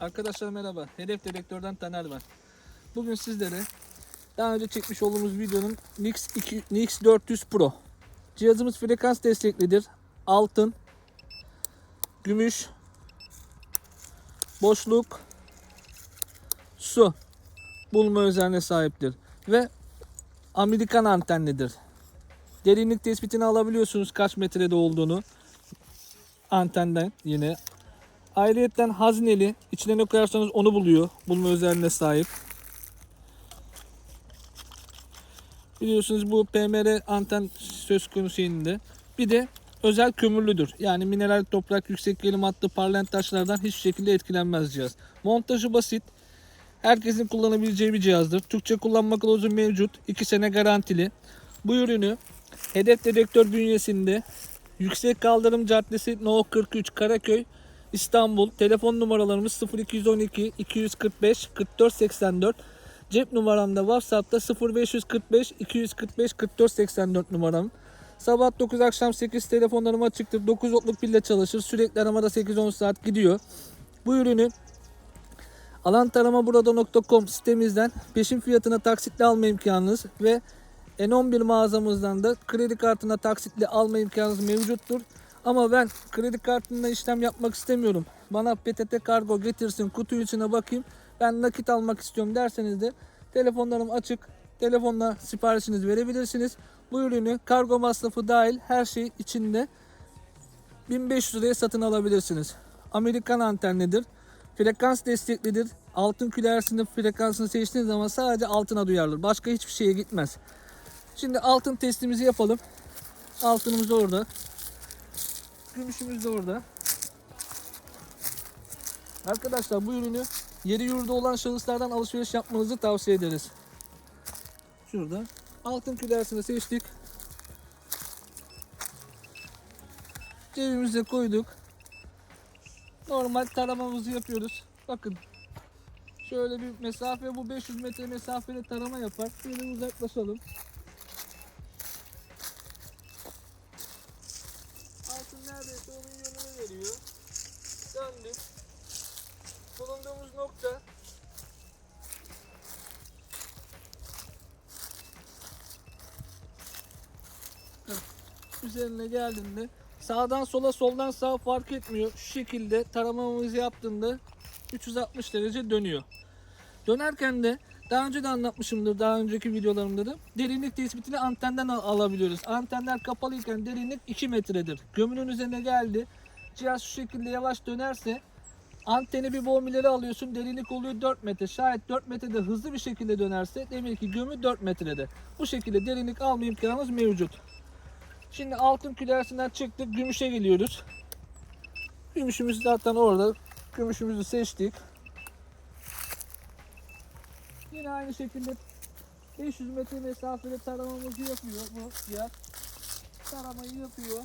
Arkadaşlar merhaba. Hedef Dedektör'den Taner ben. Bugün sizlere daha önce çekmiş olduğumuz videonun Nix, 2, Nix 400 Pro. Cihazımız frekans desteklidir. Altın, gümüş, boşluk, su bulma özelliğine sahiptir. Ve Amerikan antenlidir. Derinlik tespitini alabiliyorsunuz kaç metrede olduğunu antenden yine Ayrıyeten hazneli. İçine ne koyarsanız onu buluyor. Bulma özelliğine sahip. Biliyorsunuz bu PMR anten söz konusu yerinde. Bir de özel kömürlüdür. Yani mineral toprak, yüksek gerilim hattı, parlayan taşlardan hiçbir şekilde etkilenmez cihaz. Montajı basit. Herkesin kullanabileceği bir cihazdır. Türkçe kullanma kılavuzu mevcut. 2 sene garantili. Bu ürünü hedef dedektör bünyesinde Yüksek Kaldırım Caddesi No 43 Karaköy İstanbul. Telefon numaralarımız 0212 245 44 84. Cep numaramda WhatsApp'ta 0545 245 44 84 numaram. Sabah 9 akşam 8 telefonlarım açıktır. 9 otluk pille çalışır. Sürekli aramada 8-10 saat gidiyor. Bu ürünü alantaramaburada.com sitemizden peşin fiyatına taksitle alma imkanınız ve N11 mağazamızdan da kredi kartına taksitle alma imkanınız mevcuttur. Ama ben kredi kartında işlem yapmak istemiyorum. Bana PTT kargo getirsin kutu içine bakayım. Ben nakit almak istiyorum derseniz de telefonlarım açık. Telefonla siparişinizi verebilirsiniz. Bu ürünü kargo masrafı dahil her şey içinde 1500 liraya satın alabilirsiniz. Amerikan antenlidir. Frekans desteklidir. Altın külersinde frekansını seçtiğiniz zaman sadece altına duyarlı. Başka hiçbir şeye gitmez. Şimdi altın testimizi yapalım. Altınımız orada. Gümüşümüz de orada. Arkadaşlar bu ürünü yeri yurdu olan şahıslardan alışveriş yapmanızı tavsiye ederiz. Şurada. Altın külersini seçtik. Cebimize koyduk. Normal taramamızı yapıyoruz. Bakın. Şöyle bir mesafe bu 500 metre mesafede tarama yapar. Şöyle uzaklaşalım. Neredeyse onun yönünü veriyor. Döndük. Bulunduğumuz nokta üzerine geldiğinde sağdan sola soldan sağa fark etmiyor. Şu şekilde taramamızı yaptığında 360 derece dönüyor. Dönerken de daha önce de anlatmışımdır daha önceki videolarımda da derinlik tespitini antenden al- alabiliyoruz. Antenler kapalıyken derinlik 2 metredir. Gömünün üzerine geldi. Cihaz şu şekilde yavaş dönerse anteni bir boğum ileri alıyorsun derinlik oluyor 4 metre. Şayet 4 metrede hızlı bir şekilde dönerse demek ki gömü 4 metrede. Bu şekilde derinlik alma imkanımız mevcut. Şimdi altın külersinden çıktık gümüşe geliyoruz. Gümüşümüz zaten orada. Gümüşümüzü seçtik. Yine aynı şekilde 500 metre mesafede taramamızı yapıyor bu cihaz. Taramayı yapıyor.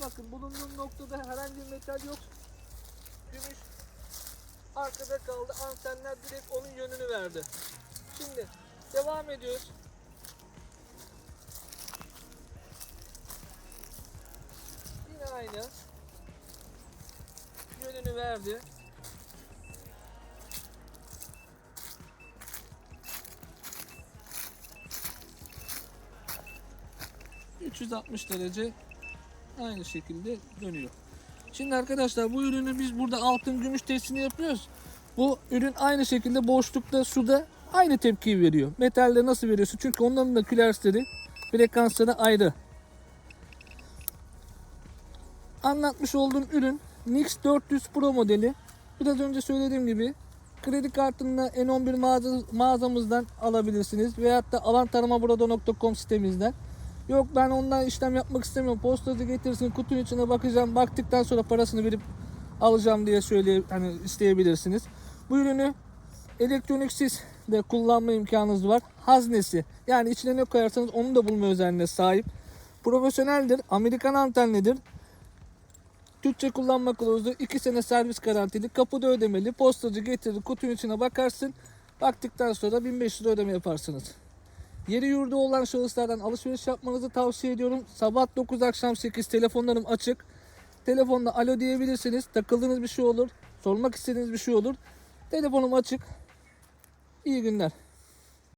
Bakın bulunduğum noktada herhangi bir metal yok. Gümüş arkada kaldı. Antenler direkt onun yönünü verdi. Şimdi devam ediyoruz. Yine aynı. Yönünü verdi. ...360 derece aynı şekilde dönüyor. Şimdi arkadaşlar bu ürünü biz burada altın gümüş testini yapıyoruz. Bu ürün aynı şekilde boşlukta suda aynı tepkiyi veriyor. Metalde nasıl veriyorsun? Çünkü onların da külersleri frekansları ayrı. Anlatmış olduğum ürün Nix 400 Pro modeli. Biraz önce söylediğim gibi kredi kartında N11 mağaza, mağazamızdan alabilirsiniz. Veyahut da alantaramaburada.com sitemizden. Yok ben ondan işlem yapmak istemiyorum. Postacı getirsin kutunun içine bakacağım. Baktıktan sonra parasını verip alacağım diye söyleye hani isteyebilirsiniz. Bu ürünü elektroniksiz de kullanma imkanınız var. Haznesi yani içine ne koyarsanız onu da bulma özelliğine sahip. Profesyoneldir. Amerikan antenlidir. Türkçe kullanma kılavuzu 2 sene servis garantili. Kapıda ödemeli. Postacı getirir kutunun içine bakarsın. Baktıktan sonra 1500 lira ödeme yaparsınız. Yeri yurdu olan şahıslardan alışveriş yapmanızı tavsiye ediyorum. Sabah 9 akşam 8 telefonlarım açık. Telefonla alo diyebilirsiniz. Takıldığınız bir şey olur. sormak istediğiniz bir şey olur. Telefonum açık. İyi günler.